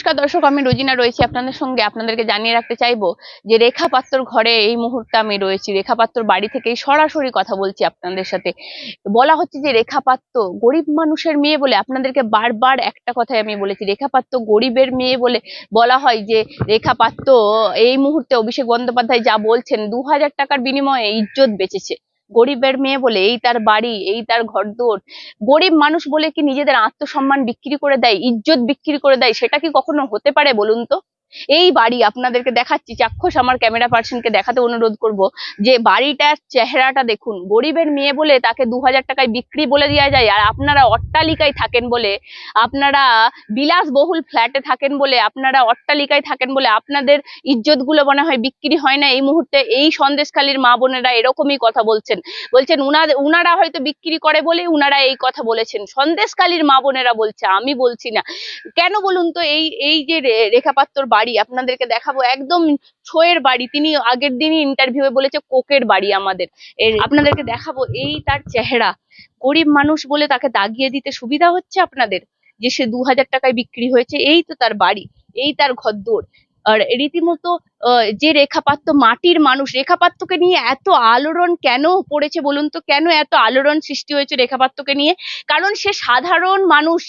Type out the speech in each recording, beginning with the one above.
নমস্কার দর্শক, আমি রোজিনা রয়েছি আপনাদের সঙ্গে। আপনাদেরকে জানিয়ে রাখতে চাইব যে রেখা পাত্রর ঘরে এই মুহূর্তে আমি রয়েছি। রেখা পাত্রর বাড়ি থেকেই সরাসরি কথা বলছি আপনাদের সাথে। বলা হচ্ছে যে রেখা পাত্র গরিব মানুষের মেয়ে বলে আপনাদেরকে বারবার একটা কথাই আমি বলেছি। রেখা পাত্র গরিবের মেয়ে বলে বলা হয় যে রেখা পাত্র এই মুহূর্তে অভিষেক বন্দ্যোপাধ্যায় যা বলছেন, দু হাজার টাকার বিনিময়ে ইজ্জত বেঁচেছে। গরিবের মেয়ে বলে, এই তার বাড়ি, এই তার ঘরদোর। গরিব মানুষ বলে কি নিজেদের আত্মসম্মান বিক্রি করে দেয়, ইজ্জত বিক্রি করে দেয়, সেটা কি কখনো হতে পারে বলুন তো? এই বাড়ি আপনাদেরকে দেখাচ্ছি, চাক্ষুষ আমার ক্যামেরা পার্সনকে দেখাতে অনুরোধ করব, যে বাড়িটার চেহারাটা দেখুন। গরিবের মেয়ে বলে তাকে দু হাজার টাকায় বিক্রি বলে দেওয়া যায়, আর আপনারা অট্টালিকায় থাকেন বলে, আপনারা বিলাসবহুল ফ্ল্যাটে থাকেন বলে, আপনারা অট্টালিকায় থাকেন বলে, আপনাদের ইজ্জতগুলো মনে হয় বিক্রি হয় না। এই মুহূর্তে এই সন্দেশখালীর মা বোনেরা এরকমই কথা বলছেন। বলছেন উনাদের উনারা হয়তো বিক্রি করে বলে উনারা এই কথা বলেছেন। সন্দেশখালীর মা বোনেরা বলছে, আমি বলছি না। কেন বলুন তো, এই এই যে রে- রেখা পাত্রর বাড়ি, আপনাদেরকে দেখাবো একদম ছোয়ের বাড়ি। তিনি আগের দিনই ইন্টারভিউয়ে বলেছে, কোকের বাড়ি আমাদের। আপনাদেরকে দেখাবো, এই তার চেহারা। গরিব মানুষ বলে তাকে দাগিয়ে দিতে সুবিধা হচ্ছে আপনাদের? যে সে দু হাজার টাকায় বিক্রি হয়েছে, এই তো তার বাড়ি, এই তার ঘর ঘরদোর। আর রীতিমতো যে রেখাপাত্র, মাটির মানুষ, রেখাপাত্রকে নিয়ে এত আলোড়ন কেন পড়েছে বলুন তো? কেন এত আলোড়ন সৃষ্টি হয়েছে রেখাপাত্রকে নিয়ে? কারণ সে সাধারণ মানুষ,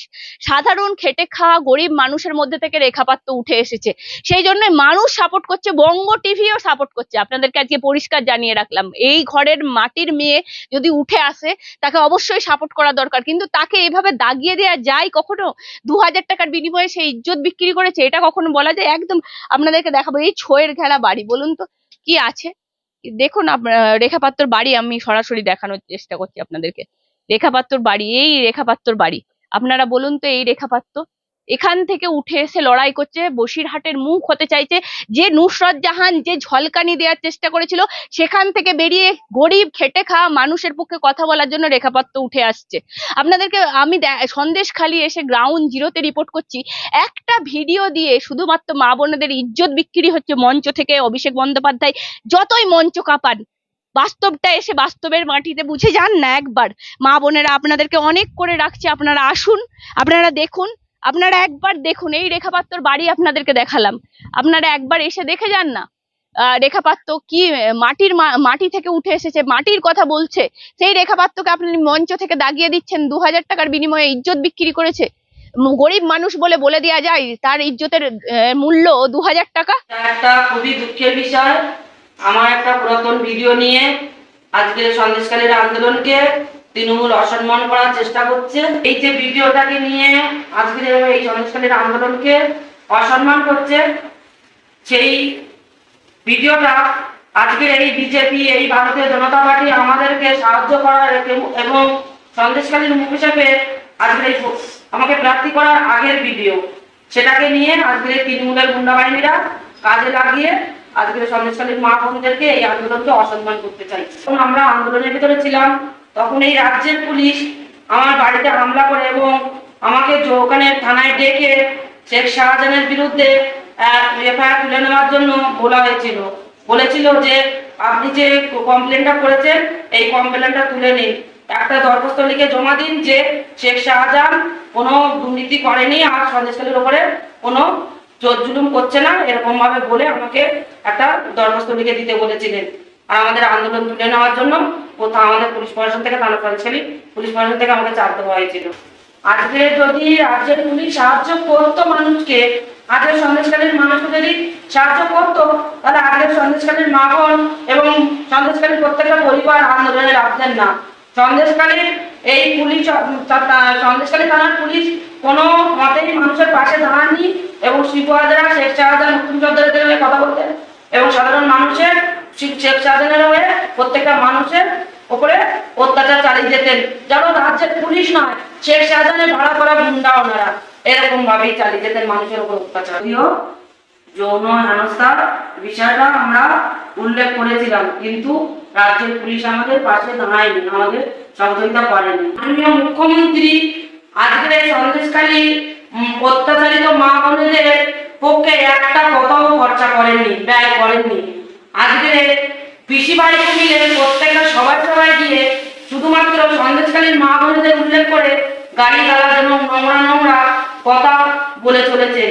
সাধারণ খেটে খাওয়া গরিব মানুষের মধ্যে থেকে রেখাপাত্র উঠে এসেছে। সেই জন্য মানুষ সাপোর্ট করছে, বঙ্গ টিভিও সাপোর্ট করছে। আপনাদেরকে আজকে পরিষ্কার জানিয়ে রাখলাম, এই ঘরের মাটির মেয়ে যদি উঠে আসে, তাকে অবশ্যই সাপোর্ট করা দরকার। কিন্তু তাকে এভাবে দাগিয়ে দেওয়া যায় কখনো? দু হাজার টাকার বিনিময়ে সে ইজ্জত বিক্রি করেছে, এটা কখনো বলা যায়? একদম আপনাদেরকে দেখাবো এই ছোয়ের ঘেরা বাড়ি, বলুন তো কি আছে? দেখুন রেখা পাত্র বাড়ি আমি সরাসরি দেখানোর চেষ্টা করছি আপনাদেরকে। রেখা পাত্র বাড়ি, এই রেখা পাত্র বাড়ি। আপনারা বলুন তো এই রেখাপাত্র এখান থেকে উঠে এসে লড়াই করছে। বসিরহাটের মুখ হতে চাইছে যে নুসরত জাহান যে ঝলকানি দেওয়ার চেষ্টা করেছিল, সেখান থেকে বেরিয়ে গরিব খেটে খাওয়া মানুষের পক্ষে কথা বলার জন্য রেখাপত্র উঠে আসছে। আপনাদেরকে আমি সন্দেশ খালি এসে গ্রাউন্ড জিরোতে রিপোর্ট করছি। একটা ভিডিও দিয়ে শুধুমাত্র মা বোনেদের ইজ্জত বিক্রি হচ্ছে মঞ্চ থেকে অভিষেক বন্দ্যোপাধ্যায়। যতই মঞ্চ কাঁপান, বাস্তবটা এসে বাস্তবের মাটিতে বুঝে যান না একবার। মা বোনেরা আপনাদেরকে অনেক করে রাখছে, আপনারা আসুন, আপনারা দেখুন। আপনারা একবার দেখুন এই রেখাপাত্রর বাড়ি আপনাদেরকে দেখালাম। আপনারা একবার এসে দেখে যান না। আহ, রেখাপাত্র কি মাটির মাটি থেকে উঠে এসেছে মাটির কথা বলছে। সেই রেখাপাত্রকে আপনি মঞ্চ থেকে দাগিয়ে দিচ্ছেন দু হাজার টাকার বিনিময়ে ইজ্জত বিক্রি করেছে। গরিব মানুষ বলে বলে দেওয়া যায় তার ইজ্জতের মূল্য দু হাজার টাকা। একটা খুবই দুঃখের বিষয়। আমার একটা পুরাতন ভিডিও নিয়ে আজকে সন্দেশকালীর আন্দোলনকে তৃণমূল অসম্মান করার চেষ্টা করছে এই যে ভিডিওটাকে নিয়ে আজকের এই সন্দেশকালীর আন্দোলনকে অসম্মান করছে সেই ভিডিওটা আজকের এই বিজেপি, এই ভারতীয় জনতা পার্টি আমাদেরকে সাহায্য করার এবং- এবং সন্দেশকালীর মুখ হিসেবে আজকের এই আমাকে প্রার্থী করার আগের ভিডিও। সেটাকে নিয়ে আজকের এই তৃণমূলের গুন্ডা বাহিনীরা কাজে লাগিয়ে আজকের সন্দেশকালীর মা বোনদেরকে এই আন্দোলনকে অসম্মান করতে চাই। যখন আমরা আন্দোলনের ভিতরে ছিলাম। তখন এই রাজ্যের পুলিশ আমার বাড়িতে হামলা করে এবং আমাকে ওখানে থানায় ডেকে শেখ শাহজাহানের বিরুদ্ধে এফআইআর তুলে নেওয়ার জন্য বলা হয়েছিল। বলেছিল যে, আপনি যে কমপ্লেনটা করেছেন, এই কমপ্লেনটা তুলে নিন। একটা দরখাস্ত লিখে জমা দিন যে শেখ শাহজাহান কোনো দুর্নীতি করেনি আর সন্দেশকালীর ওপরে কোনো জোর জুলুম করছে না, এরকমভাবে বলে আমাকে একটা দরখাস্ত লিখে দিতে বলেছিলেন। আর আমাদের আন্দোলন তুলে নেওয়ার জন্য কোথাও আমাদের পুলিশ প্রশাসন থেকে থানা সন্দেশকালী পুলিশ প্রশাসন থেকে আমাকে চাপ দেওয়া হয়েছিল। আজকে যদি রাজ্যের পুলিশ সাহায্য করতো মানুষকে, আজকের সন্দেশকালীর মানুষকে যদি সাহায্য করতো, তাহলে আজকের সন্দেশকালীর মা বোন এবং সন্দেশকালীর প্রত্যেকটা পরিবার আন্দোলনে রাখতেন না। সন্দেশকালীর এই পুলিশ সন্দেশকালী থানার পুলিশ কোনো মতেই মানুষের পাশে দাঁড়াননি এবং শিবহাজারা শেখ শাহজাহান মুক্তিযোদ্ধাদের হয়ে কথা বলতেন এবং সাধারণ মানুষের শেখ হয়ে প্রত্যেকটা মানুষের উপরে অত্যাচার চালিয়ে যেতেন। রাজ্যের পুলিশ নয়, শেখ ভাড়া করা গুন্ডা ওনারা। এরকম ভাবেই চালিয়ে যেতেন মানুষের উপর অত্যাচার। যৌন হেনস্থার বিষয়টা আমরা উল্লেখ করেছিলাম, কিন্তু রাজ্যের পুলিশ আমাদের পাশে দাঁড়ায়নি, আমাদের সহযোগিতা করেনি। মাননীয় মুখ্যমন্ত্রী আজকের এই সন্দেশকালী অত্যাচারিত মা বোনেদের পক্ষে একটা কথাও খরচা করেননি, ব্যয় করেননি। আজকে পিসি বাড়ি মিলে প্রত্যেকটা সবাই সবাই গিয়ে শুধুমাত্র সন্দেশকালীর মা বোনেদের উল্লেখ করে গাড়ি গালা যেন নোংরা নোংরা কথা বলে চলেছে।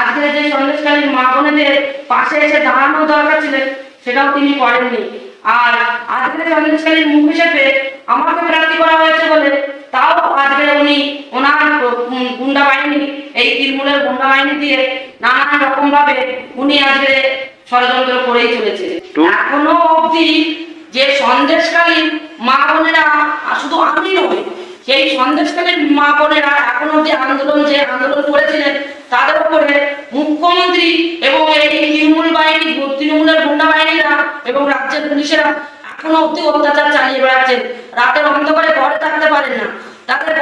আজকে যে সন্দেশকালীন মা বোনেদের পাশে এসে দাঁড়ানো দরকার ছিল, সেটাও তিনি করেননি। আর আজকে সন্দেশকালীন মুখ হিসেবে আমাকে প্রার্থী করা হয়েছে বলে তাও আজকে উনি ওনার গুন্ডা বাহিনী, এই তৃণমূলের গুন্ডা বাহিনী দিয়ে নানান রকম ভাবে উনি আজকে ষড়যন্ত্র করেই চলেছে। এখনও অবধি যে সন্দেশকালীন মা বোনেরা শুধু আমি নই সেই সন্দেশকালীন মা বোনেরা এখনও অবধি আন্দোলন যে আন্দোলন করেছিলেন তাদের উপরে মুখ্যমন্ত্রী এবং এই তৃণমূল বাহিনী তৃণমূলের গুন্ডা বাহিনীরা এবং রাজ্যের পুলিশেরা এখনও অবধি অত্যাচার চালিয়ে বেড়াচ্ছেন রাতের অন্ধকারে ঘরে থাকতে পারেন না। তাদের